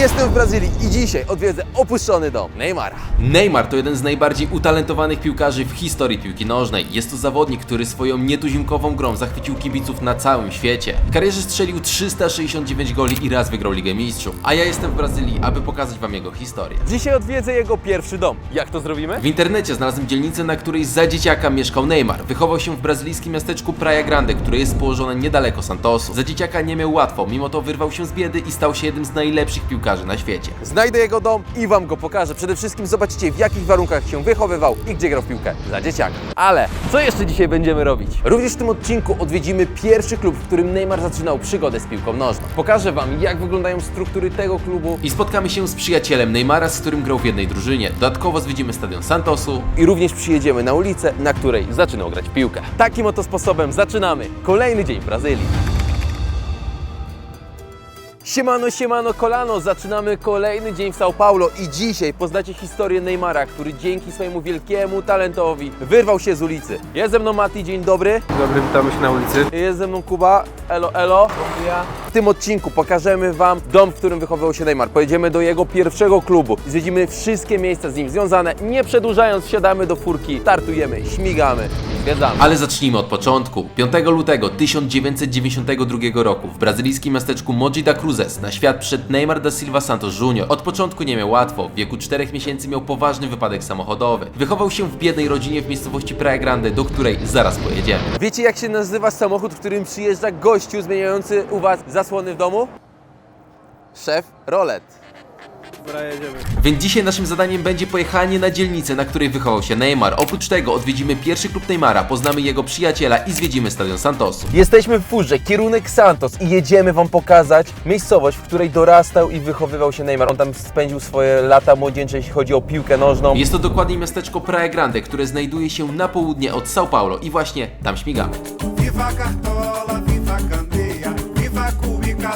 Jestem w Brazylii i dzisiaj odwiedzę opuszczony dom Neymara. Neymar to jeden z najbardziej utalentowanych piłkarzy w historii piłki nożnej. Jest to zawodnik, który swoją nietuzinkową grą zachwycił kibiców na całym świecie. W karierze strzelił 369 goli i raz wygrał Ligę Mistrzów. A ja jestem w Brazylii, aby pokazać wam jego historię. Dzisiaj odwiedzę jego pierwszy dom. Jak to zrobimy? W internecie znalazłem dzielnicę, na której za dzieciaka mieszkał Neymar. Wychował się w brazylijskim miasteczku Praia Grande, które jest położone niedaleko Santosu. Za dzieciaka nie miał łatwo, mimo to wyrwał się z biedy i stał się jednym z najlepszych piłkarzy na świecie. Znajdę jego dom i wam go pokażę. Przede wszystkim zobaczycie w jakich warunkach się wychowywał i gdzie grał w piłkę za dzieciaka. Ale co jeszcze dzisiaj będziemy robić? Również w tym odcinku odwiedzimy pierwszy klub, w którym Neymar zaczynał przygodę z piłką nożną. Pokażę wam jak wyglądają struktury tego klubu I spotkamy się z przyjacielem Neymara, z którym grał w jednej drużynie. Dodatkowo zwiedzimy stadion Santosu, i również przyjedziemy na ulicę, na której zaczynał grać piłkę. Takim oto sposobem zaczynamy kolejny dzień w Brazylii. Siemano, siemano, kolano! Zaczynamy kolejny dzień w São Paulo i dzisiaj poznacie historię Neymara, który dzięki swojemu wielkiemu talentowi wyrwał się z ulicy. Jest ze mną Mati, dzień dobry. Dobry, witamy się na ulicy. Jest ze mną Kuba, elo, elo. W tym odcinku pokażemy Wam dom, w którym wychowywał się Neymar. Pojedziemy do jego pierwszego klubu. Zwiedzimy wszystkie miejsca z nim związane. Nie przedłużając, wsiadamy do furki, startujemy, śmigamy i zwiedzamy. Ale zacznijmy od początku. 5 lutego 1992 roku w brazylijskim miasteczku Mogi da Cruzes na świat przyszedł Neymar da Silva Santos Jr. Od początku nie miał łatwo. W wieku 4 miesięcy miał poważny wypadek samochodowy. Wychował się w biednej rodzinie w miejscowości Praia Grande, do której zaraz pojedziemy. Wiecie jak się nazywa samochód, w którym przyjeżdża gościu zmieniający u Was zasłony w domu? Szef Rolet. Dobra, jedziemy. Więc dzisiaj naszym zadaniem będzie pojechanie na dzielnicę, na której wychował się Neymar. Oprócz tego odwiedzimy pierwszy klub Neymara, poznamy jego przyjaciela i zwiedzimy stadion Santosu. Jesteśmy w furze, kierunek Santos i jedziemy Wam pokazać miejscowość, w której dorastał i wychowywał się Neymar. On tam spędził swoje lata młodzieńcze, jeśli chodzi o piłkę nożną. Jest to dokładnie miasteczko Praia Grande, które znajduje się na południe od São Paulo i właśnie tam śmigamy. Cartola,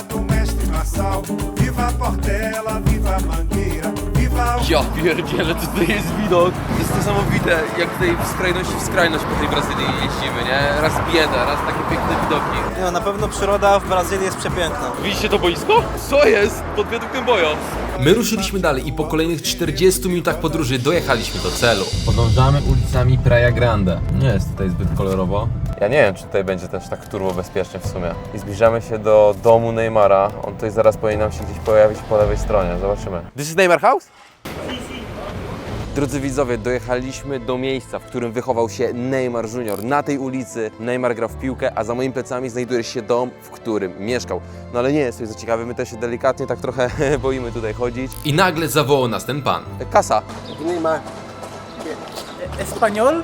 do mestre Marçal, viva Portela, viva Mangueira, viva o Ja pierdzielę, to tutaj jest widok. To jest niesamowite, jak tutaj w skrajności w skrajność po tej Brazylii jeździmy, nie? Raz bieda, raz takie piękne widoki. Nie, no, na pewno przyroda w Brazylii jest przepiękna. Widzicie to boisko? Co jest? Pod wiaduktem boją. My ruszyliśmy dalej i po kolejnych 40 minutach podróży dojechaliśmy do celu. Podążamy ulicami Praia Grande. Nie jest tutaj zbyt kolorowo. Ja nie wiem, czy tutaj będzie też tak turbo bezpiecznie w sumie. I zbliżamy się do domu Neymara. On tutaj zaraz powinien nam się gdzieś pojawić po lewej stronie. Zobaczymy. This is Neymar House? Drodzy widzowie, dojechaliśmy do miejsca, w którym wychował się Neymar Junior. Na tej ulicy Neymar grał w piłkę, a za moimi plecami znajduje się dom, w którym mieszkał. No ale nie jest to za ciekawe, my też się delikatnie tak trochę boimy tutaj chodzić. I nagle zawołał nas ten pan. Kasa. Espanhol?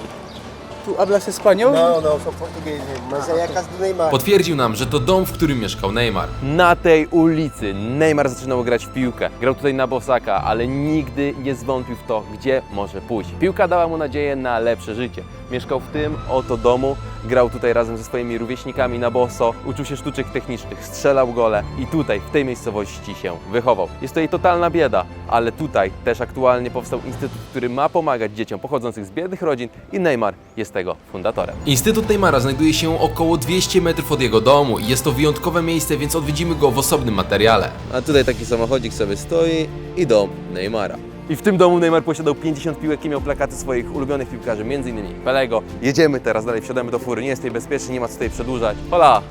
Tu hablas español? Não, sou português mesmo. Mas é a casa do Neymar. Potwierdził nam, że to dom, w którym mieszkał Neymar. Na tej ulicy Neymar zaczynał grać w piłkę. Grał tutaj na bosaka, ale nigdy nie zwątpił w to, gdzie może pójść. Piłka dała mu nadzieję na lepsze życie. Mieszkał w tym oto domu, grał tutaj razem ze swoimi rówieśnikami na boso, uczył się sztuczek technicznych, strzelał gole i tutaj, w tej miejscowości się wychował. Jest to jej totalna bieda, ale tutaj też aktualnie powstał instytut, który ma pomagać dzieciom pochodzących z biednych rodzin i Neymar jest tego fundatorem. Instytut Neymara znajduje się około 200 metrów od jego domu i jest to wyjątkowe miejsce, więc odwiedzimy go w osobnym materiale. A tutaj taki samochodzik sobie stoi i dom Neymara. I w tym domu Neymar posiadał 50 piłek i miał plakaty swoich ulubionych piłkarzy, m.in. Pelego. Jedziemy teraz dalej, wsiadamy do fury, nie jest tutaj bezpiecznie, nie ma co tutaj przedłużać. Hola!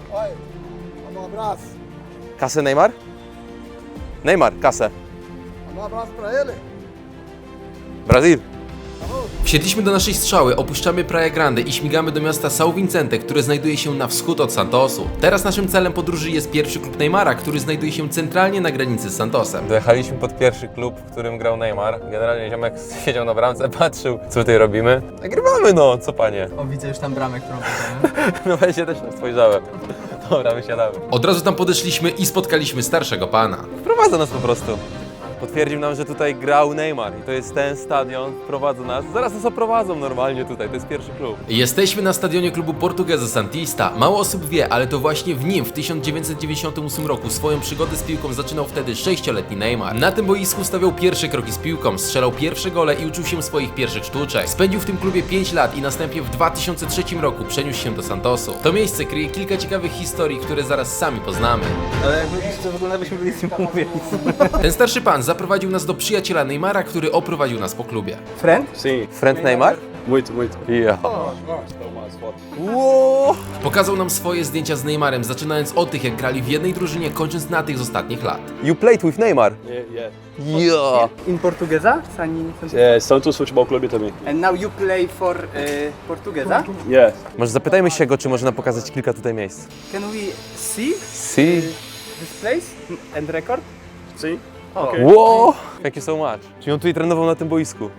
Manda um abraço. Kasę Neymar? Neymar, kasę. Um abraço pra ele. Brazil. Wsiedliśmy do naszej strzały, opuszczamy Praia Grande i śmigamy do miasta São Vicente, które znajduje się na wschód od Santosu. Teraz naszym celem podróży jest pierwszy klub Neymara, który znajduje się centralnie na granicy z Santosem. Dojechaliśmy pod pierwszy klub, w którym grał Neymar. Generalnie ziomek siedział na bramce, patrzył, co tutaj robimy. Nagrywamy no, co panie. O, widzę już tam bramę, którą widziałem. No właśnie też tak spojrzałem. Dobra, wysiadamy. Od razu tam podeszliśmy i spotkaliśmy starszego pana. Wprowadza nas po prostu. Potwierdził nam, że tutaj grał Neymar i to jest ten stadion, prowadzą nas. Zaraz nas oprowadzą normalnie tutaj, to jest pierwszy klub. Jesteśmy na stadionie klubu Portuguesa Santista. Mało osób wie, ale to właśnie w nim w 1998 roku swoją przygodę z piłką zaczynał wtedy sześcioletni Neymar. Na tym boisku stawiał pierwsze kroki z piłką, strzelał pierwsze gole i uczył się swoich pierwszych sztuczek. Spędził w tym klubie 5 lat i następnie w 2003 roku przeniósł się do Santosu. To miejsce kryje kilka ciekawych historii, które zaraz sami poznamy. Ale jakby to wygląda, byśmy byli z tym umówieni. Ten starszy pan zaprowadził nas do przyjaciela Neymara, który oprowadził nas po klubie. Friend? Friend Neymar? Muito, muito. Ja. Wow. Pokazał nam swoje zdjęcia z Neymarem, zaczynając od tych, jak grali w jednej drużynie, kończąc na tych z ostatnich lat. You played with Neymar? Yeah. In Portuguesa? Sani... É, Santos Futebol Clube também. And now you play for uh, Portuguesa? Yeah. Może zapytajmy się go, czy może nam pokazać kilka tutaj miejsc. Can we see See? this place and record? Sim. Wow. Thank you so much. Czyli on tutaj trenował na tym boisku.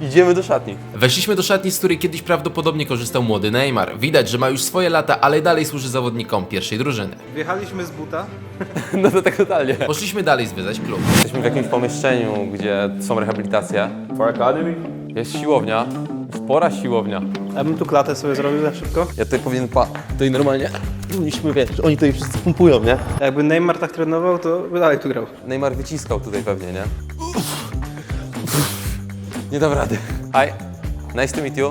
Idziemy do szatni. Weszliśmy do szatni, z której kiedyś prawdopodobnie korzystał młody Neymar. Widać, że ma już swoje lata, ale dalej służy zawodnikom pierwszej drużyny. Wjechaliśmy z buta. No to tak totalnie. Poszliśmy dalej zwiedzać klub. Jesteśmy w jakimś pomieszczeniu, gdzie są rehabilitacje. For Academy. Jest siłownia. Spora siłownia. Ja bym tu klatę sobie zrobił za szybko. Ja tutaj powinien pa... Tutaj normalnie... Powinniśmy, wiesz, oni tutaj wszyscy pompują, nie? Jakby Neymar tak trenował, to by dalej tu grał. Neymar wyciskał tutaj pewnie, nie? Nie dam rady. Hi, nice to meet you.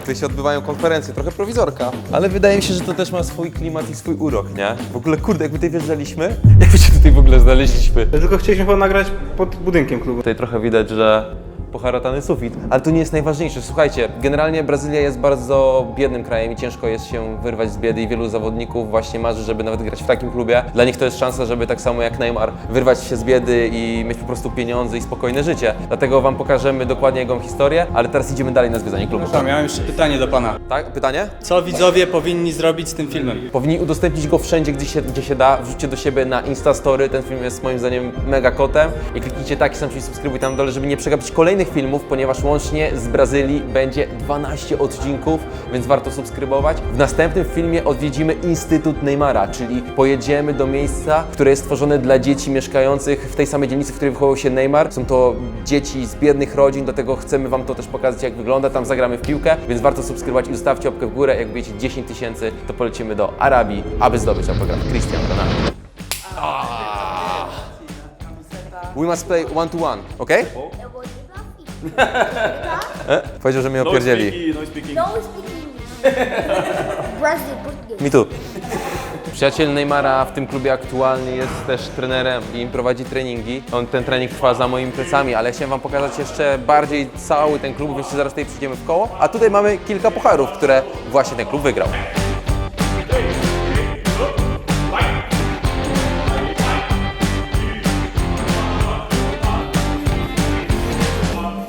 Tutaj się odbywają konferencje, trochę prowizorka. Ale wydaje mi się, że to też ma swój klimat i swój urok, nie? W ogóle, kurde, jak my tutaj wjeżdżaliśmy, jak my się tutaj w ogóle znaleźliśmy? Tylko chcieliśmy chyba nagrać pod budynkiem klubu. Tutaj trochę widać, że poharatany sufit, ale to nie jest najważniejsze. Słuchajcie, generalnie Brazylia jest bardzo biednym krajem i ciężko jest się wyrwać z biedy i wielu zawodników właśnie marzy, żeby nawet grać w takim klubie. Dla nich to jest szansa, żeby tak samo jak Neymar wyrwać się z biedy i mieć po prostu pieniądze i spokojne życie. Dlatego Wam pokażemy dokładnie jego historię, ale teraz idziemy dalej na zwiedzanie klubu. Tam, miałem jeszcze pytanie do pana. Tak? Pytanie? Co widzowie powinni zrobić z tym filmem? Powinni udostępnić go wszędzie, gdzie się, gdzie się da. Wrzućcie do siebie na Instastory. Ten film jest moim zdaniem mega kotem. I kliknijcie taki sam, czyli subskrybuj tam dole, żeby nie przegapić kolejnych filmów, ponieważ łącznie z Brazylii będzie 12 odcinków, więc warto subskrybować. W następnym filmie odwiedzimy Instytut Neymara, czyli pojedziemy do miejsca, które jest stworzone dla dzieci mieszkających w tej samej dzielnicy, w której wychował się Neymar. Są to dzieci z biednych rodzin, dlatego chcemy Wam to też pokazać, jak wygląda. Tam zagramy w piłkę, więc warto subskrybować i zostawcie łapkę w górę. Jak będziecie 10 tysięcy, to polecimy do Arabii, aby zdobyć autograf Cristiano Ronaldo. Ah. We must play one to one, ok? E? Powiedział, że mnie No opierdzieli. no speak Don't speak English. Brazil, Portuguese. Mi tu. Przyjaciel Neymara w tym klubie aktualnie jest też trenerem i prowadzi treningi. On, ten trening trwa za moimi plecami, ale chciałem Wam pokazać jeszcze bardziej cały ten klub, więc zaraz tutaj przyjdziemy w koło. A tutaj mamy kilka pucharów, które właśnie ten klub wygrał.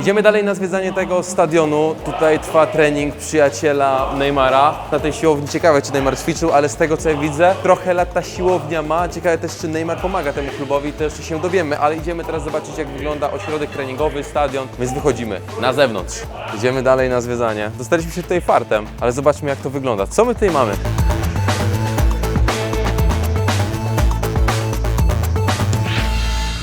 Idziemy dalej na zwiedzanie tego stadionu. Tutaj trwa trening przyjaciela Neymara. Na tej siłowni ciekawe, czy Neymar ćwiczył, ale z tego co ja widzę, trochę lat ta siłownia ma. Ciekawe też, czy Neymar pomaga temu klubowi, to jeszcze się dowiemy, ale idziemy teraz zobaczyć, jak wygląda ośrodek treningowy, stadion, więc wychodzimy na zewnątrz. Idziemy dalej na zwiedzanie. Dostaliśmy się tutaj fartem, ale zobaczmy, jak to wygląda. Co my tutaj mamy?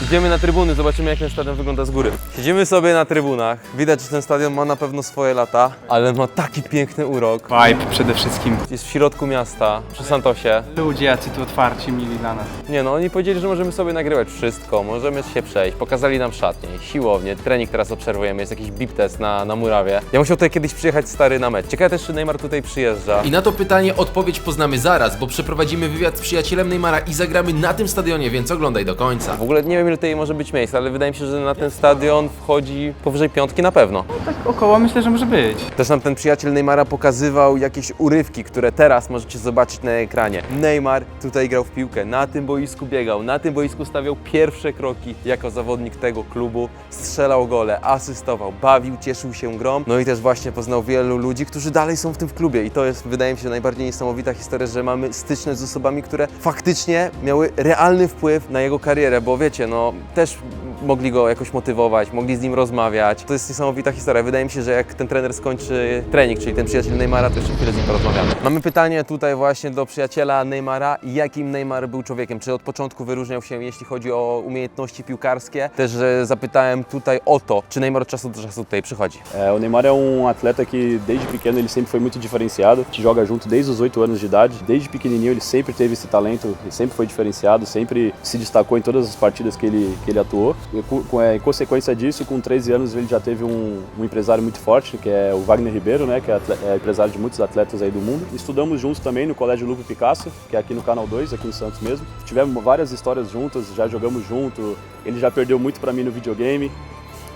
Idziemy na trybuny, zobaczymy jak ten stadion wygląda z góry. Siedzimy sobie na trybunach. Widać, że ten stadion ma na pewno swoje lata, ale ma taki piękny urok. Vibe przede wszystkim. Jest w środku miasta, przy Santosie. Ludzie jacy tu otwarci mili dla nas. Nie no, oni powiedzieli, że możemy sobie nagrywać wszystko, możemy się przejść. Pokazali nam szatnię, siłownię, trening teraz obserwujemy, jest jakiś bip test na, na murawie. Ja musiał tutaj kiedyś przyjechać stary na mecz. Ciekawe też, czy Neymar tutaj przyjeżdża. I na to pytanie odpowiedź poznamy zaraz, bo przeprowadzimy wywiad z przyjacielem Neymara i zagramy na tym stadionie, więc oglądaj do końca. W ogóle nie wiem, ile tutaj może być miejsc, ale wydaje mi się, że na ten stadion wchodzi powyżej piątki na pewno. Tak około myślę, że może być. Też nam ten przyjaciel Neymara pokazywał jakieś urywki, które teraz możecie zobaczyć na ekranie. Neymar tutaj grał w piłkę, na tym boisku biegał, na tym boisku stawiał pierwsze kroki jako zawodnik tego klubu, strzelał gole, asystował, bawił, cieszył się grą. No i też właśnie poznał wielu ludzi, którzy dalej są w tym w klubie i to jest, wydaje mi się, najbardziej niesamowita historia, że mamy styczność z osobami, które faktycznie miały realny wpływ na jego karierę, bo wiecie, no też mogli go jakoś motywować, mogli z nim rozmawiać. To jest niesamowita historia. Wydaje mi się, że jak ten trener skończy trening, czyli ten przyjaciel Neymara, to jeszcze chwilę z nim porozmawiamy. Mamy pytanie tutaj właśnie do przyjaciela Neymara. Jakim Neymar był człowiekiem? Czy od początku wyróżniał się, jeśli chodzi o umiejętności piłkarskie? Też zapytałem tutaj o to, czy Neymar od czasu do czasu tutaj przychodzi. É, o Neymar é um atleta que desde pequeno ele sempre foi muito diferenciado, que joga junto desde os 8 anos de idade. Desde pequenininho ele sempre teve esse talento, ele sempre foi diferenciado, sempre se destacou em todas as partidas que ele, que ele atuou. Co- com- é, em consequência disso, com 13 anos ele já teve um, um empresário muito forte, que é o Wagner Ribeiro, né, que é, atle- é empresário de muitos atletas aí do mundo. Estudamos juntos também no Colégio Lupo Picasso, que é aqui no Canal 2, aqui em Santos mesmo. Tivemos várias histórias juntas, já jogamos junto. Ele já perdeu muito pra mim no videogame.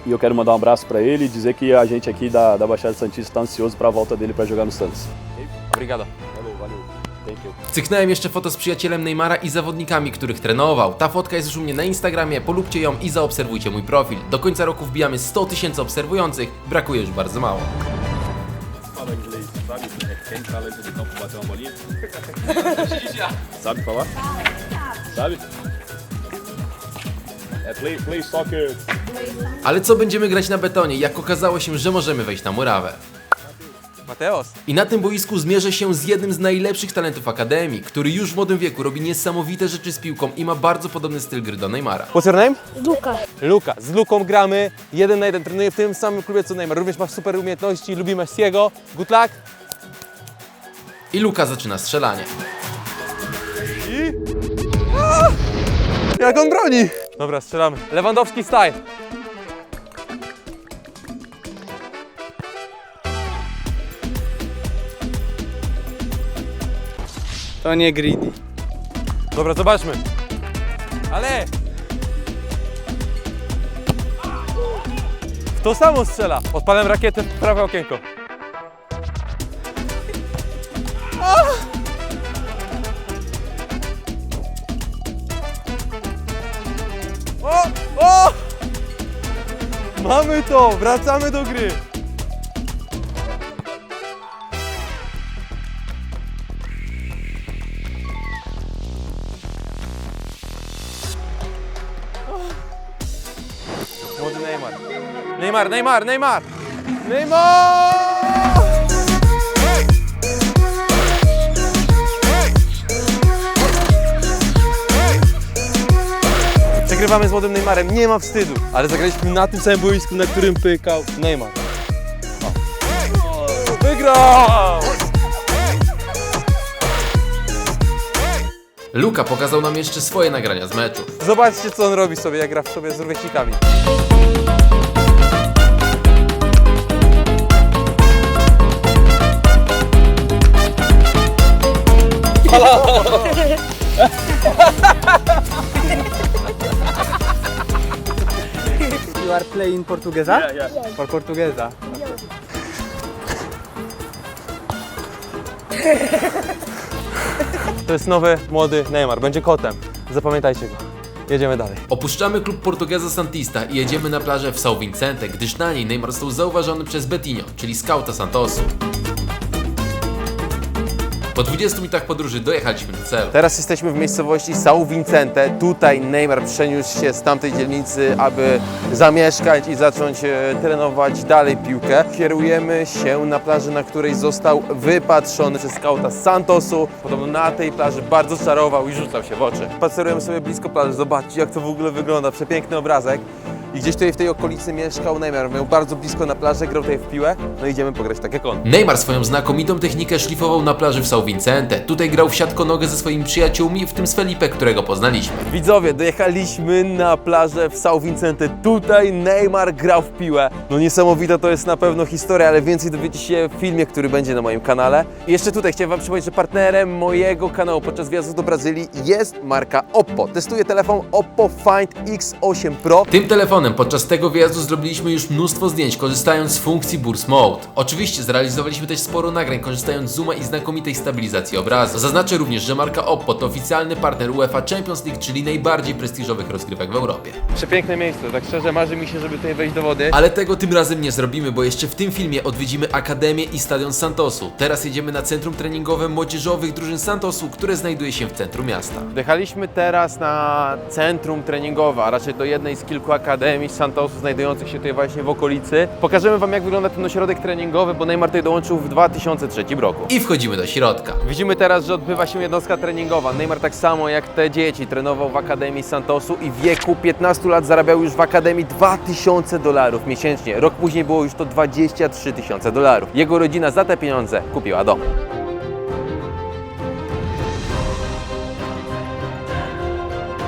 E eu quero mandar um abraço pra ele e dizer que a gente aqui da, da Baixada Santista está ansioso para a volta dele para jogar no Santos. Obrigado. Cyknąłem jeszcze foto z przyjacielem Neymara i zawodnikami, których trenował. Ta fotka jest już u mnie na Instagramie, polubcie ją i zaobserwujcie mój profil. Do końca roku wbijamy 100 tysięcy obserwujących, brakuje już bardzo mało. Ale co będziemy grać na betonie, jak okazało się, że możemy wejść na murawę? Mateos. I na tym boisku zmierzę się z jednym z najlepszych talentów Akademii, który już w młodym wieku robi niesamowite rzeczy z piłką i ma bardzo podobny styl gry do Neymara. What's your name? Luka. Luka. Z Luką gramy jeden na jeden. Trenuję w tym samym klubie co Neymar. Również masz super umiejętności, lubi Messiego. Good luck. I Luka zaczyna strzelanie. Jak on broni! Dobra, strzelamy. Lewandowski style. To nie greedy. Dobra, zobaczmy. Ale! W to samo strzela. Odpalam rakietę w prawe okienko. O! O! Mamy to! Wracamy do gry! Neymar, Neymar, Neymar! Neymar! Przegrywamy z młodym Neymarem, nie ma wstydu. Ale zagraliśmy na tym samym boisku, na którym pykał Neymar. O. Wygrał! Luka pokazał nam jeszcze swoje nagrania z meczów. Zobaczcie, co on robi sobie, jak gra w sobie z rówieśnikami. You are playing Portuguesa? Yeah, yeah. For Portuguesa. To jest nowy, młody Neymar. Będzie kotem. Zapamiętajcie go. Jedziemy dalej. Opuszczamy klub Portuguesa Santista i jedziemy na plażę w São Vicente, gdyż na niej Neymar został zauważony przez Betinho, czyli skauta Santosu. Po 20 minutach podróży dojechaliśmy do celu. Teraz jesteśmy w miejscowości São Vicente. Tutaj Neymar przeniósł się z tamtej dzielnicy, aby zamieszkać i zacząć e, trenować dalej piłkę. Kierujemy się na plażę, na której został wypatrzony przez skauta z Santosu. Podobno na tej plaży bardzo czarował i rzucał się w oczy. Spacerujemy sobie blisko plaży. Zobaczcie, jak to w ogóle wygląda. Przepiękny obrazek. I gdzieś tutaj w tej okolicy mieszkał Neymar. Miał bardzo blisko na plaży, grał tutaj w piłę. No idziemy pograć tak jak on. Neymar swoją znakomitą technikę szlifował na plaży w São Vicente. Tutaj grał w siatkonogę ze swoimi przyjaciółmi, w tym z Felipe, którego poznaliśmy. Widzowie, dojechaliśmy na plażę w São Vicente. Tutaj Neymar grał w piłę. No niesamowita to jest na pewno historia, ale więcej dowiecie się w filmie, który będzie na moim kanale. I jeszcze tutaj chciałem Wam przypomnieć, że partnerem mojego kanału podczas wjazdu do Brazylii jest marka Oppo. Testuję telefon Oppo Find X8 Pro. Tym telefonem telefonem podczas tego wyjazdu zrobiliśmy już mnóstwo zdjęć, korzystając z funkcji Burst Mode. Oczywiście zrealizowaliśmy też sporo nagrań, korzystając z zooma i znakomitej stabilizacji obrazu. Zaznaczę również, że marka Oppo to oficjalny partner UEFA Champions League, czyli najbardziej prestiżowych rozgrywek w Europie. Przepiękne miejsce, tak szczerze marzy mi się, żeby tutaj wejść do wody. Ale tego tym razem nie zrobimy, bo jeszcze w tym filmie odwiedzimy Akademię i Stadion Santosu. Teraz jedziemy na centrum treningowe młodzieżowych drużyn Santosu, które znajduje się w centrum miasta. Wjechaliśmy teraz na centrum treningowe, a raczej do jednej z kilku akademii Santosu znajdujących się tutaj właśnie w okolicy. Pokażemy Wam jak wygląda ten ośrodek treningowy, bo Neymar tutaj dołączył w 2003 roku. I wchodzimy do środka. Widzimy teraz, że odbywa się jednostka treningowa. Neymar tak samo jak te dzieci trenował w Akademii Santosu i w wieku 15 lat zarabiał już w Akademii 2000 dolarów miesięcznie. Rok później było już to 23 tysiące dolarów. Jego rodzina za te pieniądze kupiła dom.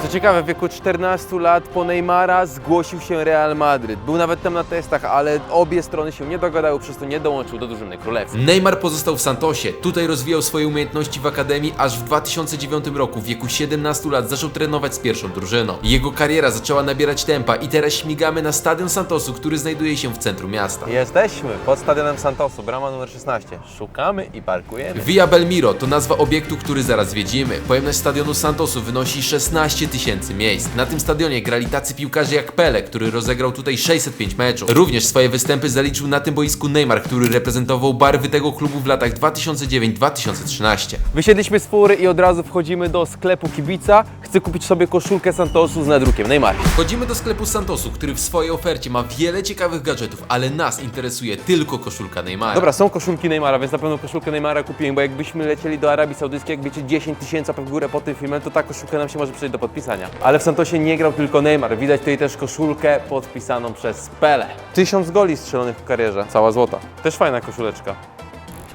Co ciekawe, w wieku 14 lat po Neymara zgłosił się Real Madryt. Był nawet tam na testach, ale obie strony się nie dogadały, przez to nie dołączył do drużyny królewskiej. Neymar pozostał w Santosie. Tutaj rozwijał swoje umiejętności w akademii, aż w 2009 roku w wieku 17 lat zaczął trenować z pierwszą drużyną. Jego kariera zaczęła nabierać tempa i teraz śmigamy na stadion Santosu, który znajduje się w centrum miasta. Jesteśmy pod stadionem Santosu, brama numer 16. Szukamy i parkujemy. Via Belmiro to nazwa obiektu, który zaraz zwiedzimy. Pojemność stadionu Santosu wynosi 16 tysięcy miejsc. Na tym stadionie grali tacy piłkarze jak Pele, który rozegrał tutaj 605 meczów. Również swoje występy zaliczył na tym boisku Neymar, który reprezentował barwy tego klubu w latach 2009-2013. Wysiedliśmy z fury i od razu wchodzimy do sklepu kibica. Chcę kupić sobie koszulkę Santosu z nadrukiem Neymar. Wchodzimy do sklepu Santosu, który w swojej ofercie ma wiele ciekawych gadżetów, ale nas interesuje tylko koszulka Neymara. Dobra, są koszulki Neymara, więc na pewno koszulkę Neymara kupiłem, bo jakbyśmy lecieli do Arabii Saudyjskiej, jak wiecie, 10 tysięcy w górę po tym filmie, to ta koszulka nam się może przydać do podpisania. Ale w Santosie nie grał tylko Neymar. Widać tutaj też koszulkę podpisaną przez Pele. Tysiąc goli strzelonych w karierze, cała złota. Też fajna koszuleczka.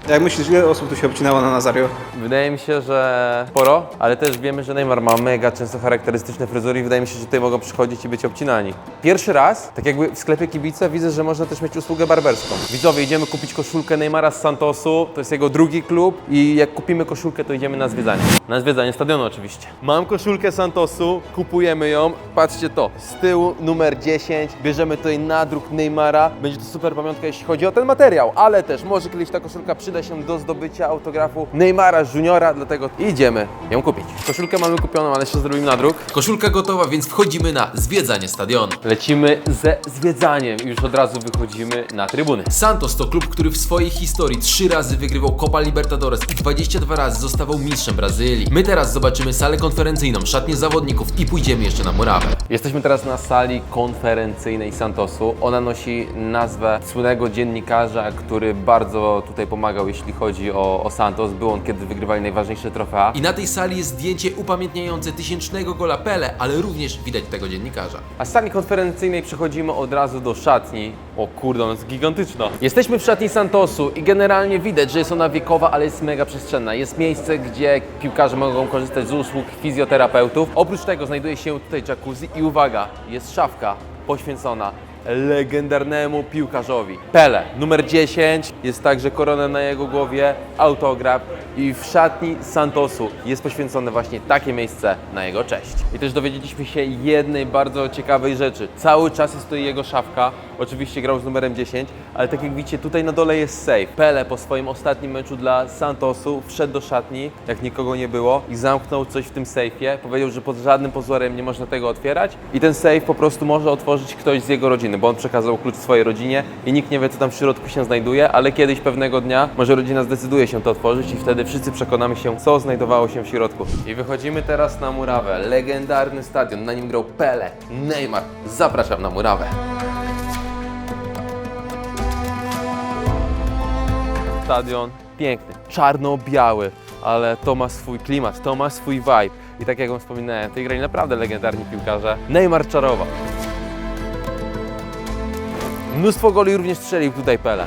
Jak myślisz, ile osób tu się obcinało na Nazario? Wydaje mi się, że sporo, ale też wiemy, że Neymar ma mega często charakterystyczne fryzury i wydaje mi się, że tutaj mogą przychodzić i być obcinani. Pierwszy raz, tak jakby w sklepie kibica, widzę, że można też mieć usługę barberską. Widzowie, idziemy kupić koszulkę Neymara z Santosu, to jest jego drugi klub i jak kupimy koszulkę, to idziemy na zwiedzanie. Na zwiedzanie stadionu oczywiście. Mam koszulkę Santosu, kupujemy ją, patrzcie to, z tyłu numer 10, bierzemy tutaj nadruk Neymara, będzie to super pamiątka, jeśli chodzi o ten materiał, ale też może kiedyś ta koszulka przyda się do zdobycia autografu Neymara Juniora, dlatego idziemy ją kupić. Koszulkę mamy kupioną, ale jeszcze zrobimy nadruk. Koszulka gotowa, więc wchodzimy na zwiedzanie stadionu. Lecimy ze zwiedzaniem i już od razu wychodzimy na trybuny. Santos to klub, który w swojej historii trzy razy wygrywał Copa Libertadores i 22 razy zostawał mistrzem Brazylii. My teraz zobaczymy salę konferencyjną, szatnię zawodników i pójdziemy jeszcze na murawę. Jesteśmy teraz na sali konferencyjnej Santosu. Ona nosi nazwę słynnego dziennikarza, który bardzo tutaj pomagał, jeśli chodzi o, o Santos. Był on, kiedy wygrywali najważniejsze trofea. I na tej sali jest zdjęcie upamiętniające tysięcznego gola Pele, ale również widać tego dziennikarza. A z sali konferencyjnej przechodzimy od razu do szatni. O kurde, ona jest gigantyczna. Jesteśmy w szatni Santosu i generalnie widać, że jest ona wiekowa, ale jest mega przestrzenna. Jest miejsce, gdzie piłkarze mogą korzystać z usług fizjoterapeutów. Oprócz tego znajduje się tutaj jacuzzi i uwaga, jest szafka poświęcona legendarnemu piłkarzowi. Pele, numer 10, jest także korona na jego głowie, autograf i w szatni Santosu jest poświęcone właśnie takie miejsce na jego cześć. I też dowiedzieliśmy się jednej bardzo ciekawej rzeczy. Cały czas jest tutaj jego szafka, oczywiście grał z numerem 10, ale tak jak widzicie, tutaj na dole jest safe. Pele po swoim ostatnim meczu dla Santosu wszedł do szatni, jak nikogo nie było i zamknął coś w tym sejfie. Powiedział, że pod żadnym pozorem nie można tego otwierać i ten safe po prostu może otworzyć ktoś z jego rodziny, bo on przekazał klucz swojej rodzinie i nikt nie wie, co tam w środku się znajduje, ale kiedyś pewnego dnia może rodzina zdecyduje się to otworzyć i wtedy wszyscy przekonamy się, co znajdowało się w środku. I wychodzimy teraz na murawę. Legendarny stadion, na nim grał Pele, Neymar. Zapraszam na murawę. Stadion piękny, czarno-biały, ale to ma swój klimat, to ma swój vibe. I tak jak wam wspominałem, tej grali naprawdę legendarni piłkarze. Neymar czarował. Mnóstwo goli również strzelił tutaj Pele.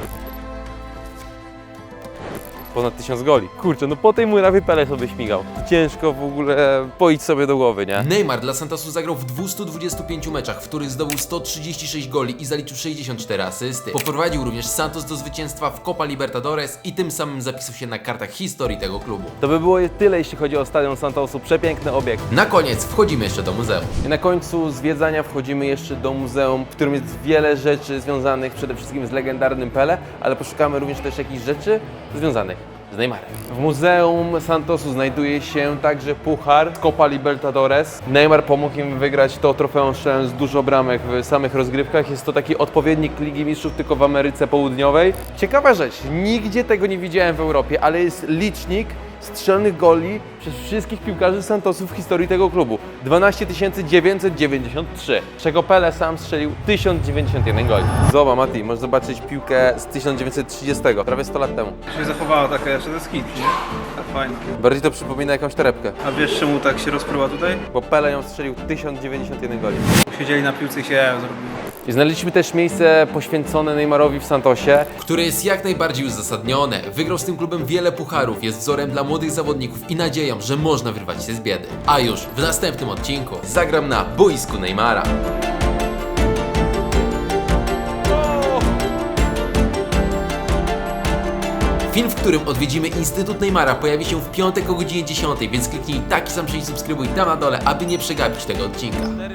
Ponad 1000 goli. Kurczę, no po tej murawie Pele sobie śmigał. Ciężko w ogóle poić sobie do głowy, nie? Neymar dla Santosu zagrał w 225 meczach, w których zdobył 136 goli i zaliczył 64 asysty. Poprowadził również Santos do zwycięstwa w Copa Libertadores i tym samym zapisał się na kartach historii tego klubu. To by było tyle, jeśli chodzi o Stadion Santosu. Przepiękny obiekt. Na koniec wchodzimy jeszcze do muzeum. I na końcu zwiedzania wchodzimy jeszcze do muzeum, w którym jest wiele rzeczy związanych przede wszystkim z legendarnym Pele, ale poszukamy również też jakichś rzeczy związanych z Neymarem. W Muzeum Santosu znajduje się także puchar Copa Libertadores. Neymar pomógł im wygrać to trofeum strzelając dużo bramek w samych rozgrywkach. Jest to taki odpowiednik Ligi Mistrzów tylko w Ameryce Południowej. Ciekawa rzecz, nigdzie tego nie widziałem w Europie, ale jest licznik strzelnych goli przez wszystkich piłkarzy Santosu w historii tego klubu. 12 993, czego Pele sam strzelił 1091 goli. Zobacz Mati, możesz zobaczyć piłkę z 1930, prawie 100 lat temu. Się zachowała taka jeszcze ze skit, nie? Tak fajnie. Bardziej to przypomina jakąś torebkę, A wiesz czemu tak się rozpruwa tutaj? bo Pele ją strzelił 1091 goli. Siedzieli na piłce i się zrobili. I znaleźliśmy też miejsce poświęcone Neymarowi w Santosie. które jest jak najbardziej uzasadnione. Wygrał z tym klubem wiele pucharów, jest wzorem dla młodych zawodników i nadzieją, że można wyrwać się z biedy. A już w następnym odcinku zagram na boisku Neymara. Film, w którym odwiedzimy Instytut Neymara pojawi się w piątek o godzinie 10, więc kliknij taki sam przycisk subskrybuj tam na dole, aby nie przegapić tego odcinka.